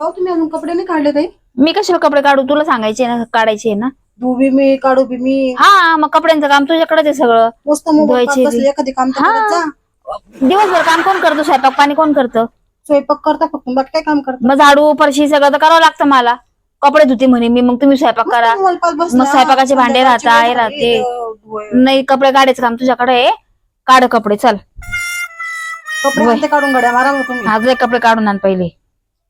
हो तुम्ही अजून कपडे नाही काढले मी कशाला कपडे काढू? तुला सांगायचे ना काढायचे ना. धुबी मी काढू बी मी. हा मग कपड्यांचं काम तुझ्याकडेच आहे सगळं. मस्त मोबाईल धुवायचे बसले एखादी काम तर हा. करत जा. दिवसभर काम कोण करतो? स्वयंपाक पाणी कोण करतं? स्वयंपाक करता फक्त बाकी काय काम करता? मग झाडू फरशी सगळं तर करावं लागतं मला. कपडे धुते म्हणे मी मग तुम्ही स्वयंपाक करा. मोबाईल पाहत बसला. मग स्वयंपाकाचे भांडे राहता, वेळ राहते. झाली, तर धुवायला. नाही कपडे काढायचं काम तुझ्याकडे आहे. काढ कपडे चल. कपडे होय. काढून गड्या मारा मग तुम्ही. आज कपडे काढून आण पहिले.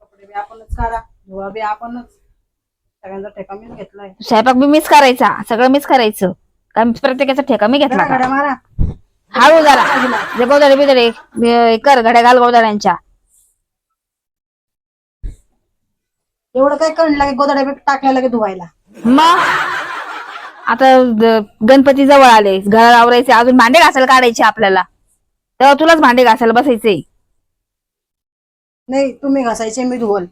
कपडे बी आपणच काढा धुवा बी आपणच. सगळ्यांचा ठेका मीच घेतलाय. स्वयंपाक बी मीच करायचा सगळं मीच करायचं. कारण प्रत्येकाचा ठेका मी घेतला का गड्या मारा. हळू जरा. जे गोदडे बिदडे कर घड्या घाल गोदड्यांच्या. एवढं काय कळलं लागे गोदड्या बी टाकल्या लागे धुवायला? मग? आता ग- गणपती जवळ आले. घर आवरायचे अजून भांडे घासायला काढायचे आपल्याला. तेव्हा तुलाच भांडे घासायला बसायचे. नाही तुम्ही घासायचे मी धुवल.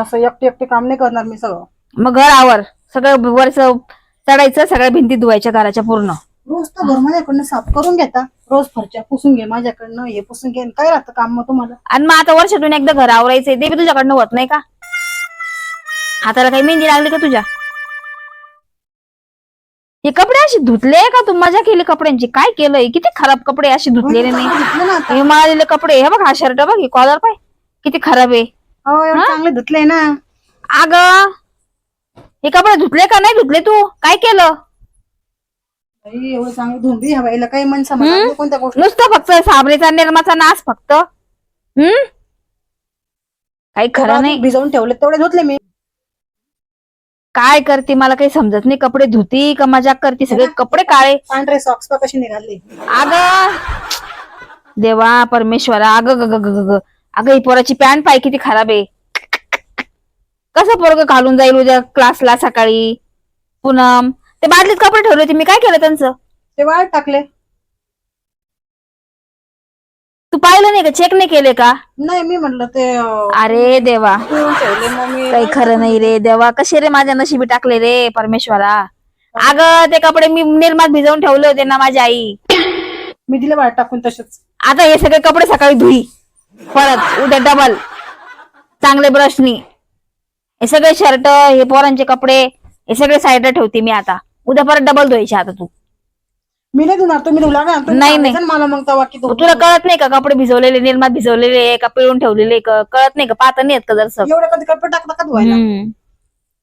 असं एकटे एकटे काम नाही करणार मी सगळं. मग घर आवर. सगळं वरच चढायचं सगळ्या भिंती धुवायच्या घराच्या पूर्ण. रोज तर घर माझ्याकडनं साफ करून घेता. रोज फरच्या पुसून घे माझ्याकडनं हे पुसून घे काय राहतं काम मग तुम्हाला? आणि मग आता वर्षातून एकदा घर आवरायचंय ते बी तुझ्याकडनं होत नाही का? हाताला काही मेहंदी लागली का तुझ्या? हे असे धुतले का तू? मजा केली कपड्यांची. काय केलंय? किती खराब कपडे असे धुतलेले नाही धुतले ना आता. हे माळलेले कपडे. हे बघ हा शर्ट बघ हे कॉलर पाय. किती खराब आहे. हो एवढे चांगले धुतले ना. अग हे कपडे धुतले का नाही? धुतले तू. काय केलं? बाई, एवढं चांगलं धुंडी ह्या बाईला. काही मन समजलं नाही कोणत्या गोष्टी नुसतं फक्त साबणेचा निर्माचा नाश फक्त. हम्म? काही खरं नाही. भिजवून ठेवले तेवढे धुतले मी. काय करते मला काही समजत नाही. कपडे धुती का मजाक करते? सगळे कपडे काळे. पांढरे सॉक्स पण कशी निघाले? अग! देवा परमेश्वरा अग ग ग ग ग ग. अगं ही पोराची पॅन्ट पाय किती खराब आहे. कसं पोरग घालून जाईल उद्या क्लासला सकाळी? पूनम. ते बादलीत कपडे ठेवले होते मी काय केलं त्यांचं? ते वाळ टाकले. तू पाहिलं नाही का? चेक नाही केले का? नाही मी म्हटलं ते अं, अरे देवा. पिळून ठेवले मग मी काही खरं नाही रे देवा. कसे रे माझ्या नशिबी टाकले रे परमेश्वरा? अगं ते कपडे मी निर्मात भिजवून ठेवले होते ना माझी आई. मी दिले वाळ टाकून तसेच. आता हे सगळे कपडे सकाळी धुई. परत उद्या डबल चांगले ब्रशनी हे सगळे शर्ट हे पोरांचे कपडे हे सगळे साईडला ठेवते मी आता. उद्या परत डबल धुवायचे आता तू. मी नाही धुणार तुम्ही धुला तुम्ही नाही, नाही. सांगायचं ना मला मग की धुवून तुला कळत नाही का कपडे भिजवलेले निर्मात भिजवलेले का पिळून ठेवलेले का? कळत नाही का? पाहता नाही येत का जरसं? एवढे कधी कपडे टाकता का धुवायला? हम्म.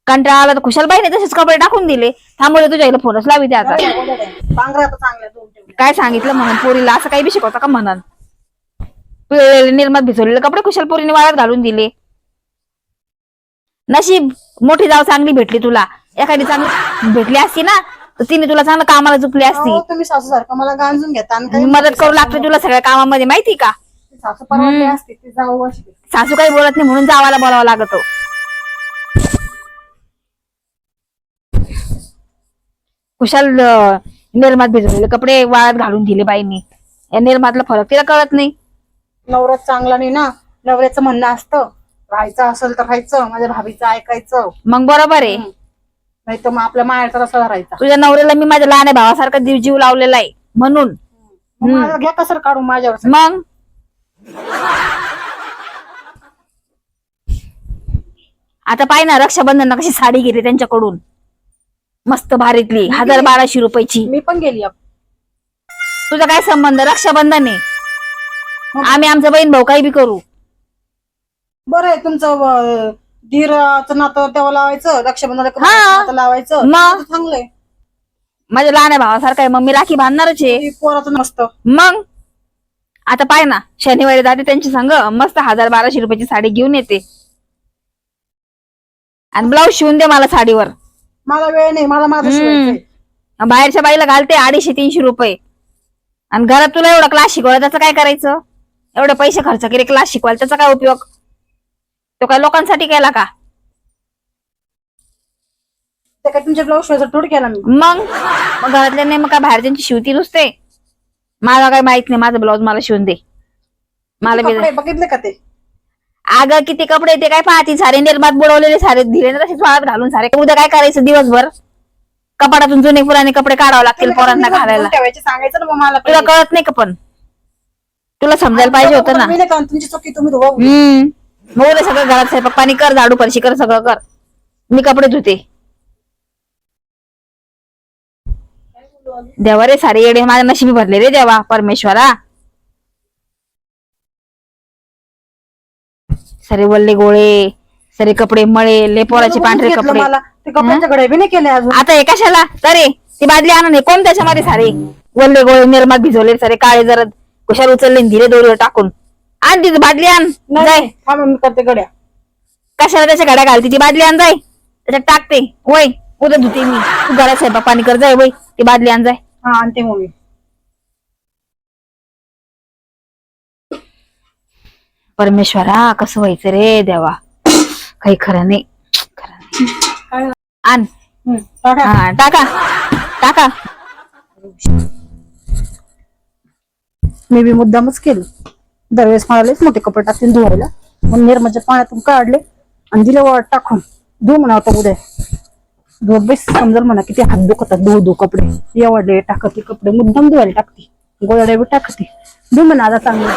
कंटाळा आला तर खुशाल बाईने तसेच कपडे टाकून दिले. थांबवले तुझ्या इला फोनच लावी ते आता. पांघरा तर चांगल्या धुवून ठेवले काय सांगितलं म्हणून? पोरीला असं काही बी शिकवता का म्हणून पिळलेले निर्मात भिजवलेले कपडे कुशाल पोरीने वाळत घालून दिले. नशीब मोठी जाव चांगली भेटली तुला. एखादी चांगली भेटली असती ना तर तिने तुला चांगलं कामाला चुकली असती. अहो, तुम्ही सासू सारखं मला गांजून घेता आणि काही मदत करू लागते तुला सगळ्या कामामध्ये माहिती का? सासू असते ती जाऊ अशी. सासू काही बोलत नाही म्हणून जावाला बोलावं लागत. कुशाल अं, निर्मात भिजवलेले कपडे वाळत घालून दिले बाईंनी. या निर्मातला फरक तिला कळत नाही. नवऱ्यात चांगला नाही ना? नवऱ्याचं म्हणणं असतं राहायचं असेल तर राहायचं माझ्या भाभीचं ऐकायचं. मग बरोबर आहे. नाही तर मग आपल्या मायाचा रसा राहायचा तुझ्या नवऱ्याला मी माझ्या लहान भावासारखा जीव जीव लावलेला आहे म्हणून. मग घ्या कसर काढून माझ्यावर. मग? आता पाय ना रक्षाबंधनला कशी साडी घेते त्यांच्याकडून. मस्त भारीतली हजार बाराशे रुपयाची. मी पण गेली. तुझा काय संबंध? रक्षाबंधन आहे. आम्ही आमचा बहीण भाऊ काही बी करू. बरं आहे तुमचं अं, धीराचं नातं तेव्हा लावायचं रक्षाबंधनाला हा. नातं लावायचं. मग? ते चांगलंय. माझ्या लहान भावासारखा आहे मग मी राखी बांधणारच आहे. ती पोराचं मस्त मग? आता पाय ना शनिवारी जाते त्यांची संग मस्त हजार बाराशे रुपयाची साडी घेऊन येते. आणि ब्लाऊज शिवून दे मला साडीवर. मला वेळ नाही मला माझं शिवायचंय. बाहेरच्या बाईला घालते अडीचशे तीनशे रुपये. आणि घरात तुला एवढा क्लास शिकवला त्याचं काय करायचं? एवढे पैसे खर्च केले क्लास शिकवायला त्याचा काय उपयोग? तो काय लोकांसाठी केला का? ते काय तुमच्या ब्लाऊज शिवायचं थोडी केला मी? मग? मग घरातल्या नाही मग काय बाहेरच्यांची शिवती नुसते? मला काय माहीत नाही माझं ब्लाऊज मला शिवून दे. मला बी कपडे बघितले का ते? अगं किती कपडे ते काय पाहती? सारे निर्मात बुडवलेले सारे ना तसेच वाळत घालून सारे. उद्या काय करायचं दिवसभर? कपाटातून जुने पुराणे कपडे काढावे लागतील पोरांना घालायला. ठेवायचे सांगायचं ना मग मला तुला पहिले. कळत नाही का पण? तुला समजायला पाहिजे होतं ना. मी नाही का तुमची चुकी तुम्ही धुवा हम्म. मग उद्या सगळं घरात स्वयंपाक पाणी कर झाडू फरशी कर सगळं कर. मी कपडे धुते. देवा रे सारे येडे माझ्या नशिबी भरले रे देवा परमेश्वरा. सारे वल्ले गोळे सारे कपडे मळे ले पोराचे पांढरे घेतलं कपडे. मला? ते कपड्याच्या घड्या बी नाही केले अजून. आता हे कशाला? तरे ती बादली आणून हे कोण त्याच्यामध्ये सारे? वल्ले गोळे निर्मात भिजवले सारे काळे जरद. कुशार उचलले धीरे दोरीवर टाकून. आण ती बादली आण. जाय. नाही थांब मी करते गड्या. कशाला त्याच्या गाड्या घालते ती बादली आण जाय. त्याच्यात टाकते. वय उद्या धुते मी. तू घरात स्वयंपाक पाणी कर जाय वय ती बादली आण जाय. हा आणते मग परमेश्वरा कसं व्हायचं रे देवा. काही खरं नाही. खरं नाही काय? आण. टाका. हा टाका. टाका. मी बी मुद्दामच केलं. दरवेळेस मला मोठे कपडे टाकतील धुवायला. मग निर्माच्या म्हणजे पाण्यातून काढले आणि दिले वाट टाकून धुव म्हणा आता उद्या. धुवत बेस समजा म्हणा किती हात दुखतात धुव धुव कपडे. एवढे टाकते कपडे मुद्दाम धुवायला टाकते. गोळ्या टाकते. धुव म्हणा आता चांगलं.